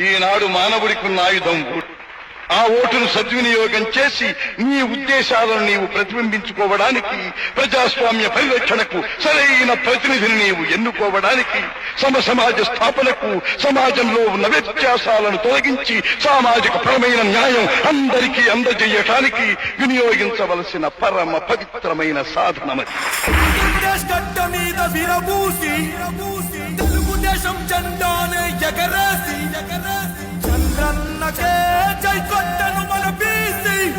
ఈనాడు మానవుడికున్న ఆయుధం ఓటు. ఆ ఓటును సద్వినియోగం చేసి నీ ఉద్దేశాలను నీవు ప్రతిబింబించుకోవడానికి ప్రజాస్వామ్య పరిరక్షణకు సరైన ప్రతినిధిని నీవు ఎన్నుకోవడానికి సమ సమాజ స్థాపనకు సమాజంలో ఉన్న వ్యత్యాసాలను తొలగించి సామాజిక పరమైన న్యాయం అందరికీ అందజేయటానికి వినియోగించవలసిన పరమ పవిత్రమైన సాధనమది. మీద తెలుగుదేశం జెండానే ఎగరేసి చంద్రన్నకే జై కొట్టను మన బీసీ.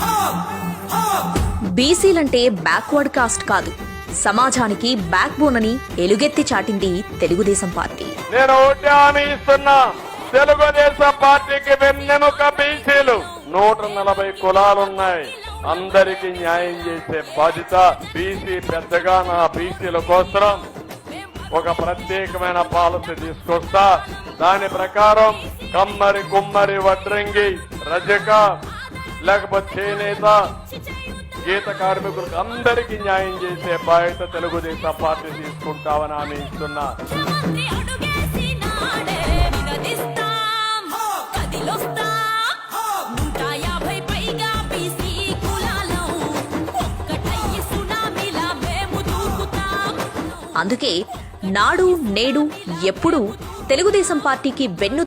హా, హా. బీసీలంటే బ్యాక్వర్డ్ కాస్ట్ కాదు. సమాజానికి బ్యాక్ బోన్ అని ఎలుగెత్తి చాటింది తెలుగుదేశం పార్టీ. నేను హామీ ఇస్తున్నా తెలుగుదేశం పార్టీకి వెన్నెముక బీసీలు. నూట నలభై కులాలున్నాయి. అందరికి న్యాయం చేసే బాధ్యత బీసీ పెద్దగా నా బీసీల కోసం ఒక ప్రత్యేకమైన పాలసీ తీసుకొస్తా. దాని ప్రకారం కమ్మరి కుమ్మరి వడ్రంగి రజక లేకపోతే చేనేత గీత కార్మికులకు అందరికీ న్యాయం చేసే బాధ్యత తెలుగుదేశం పార్టీ తీసుకుంటామని హామీ ఇస్తున్నా. అందుకే నాడు నేడు ఎప్పుడూ తెలుగుదేశం పార్టీకి వెన్ను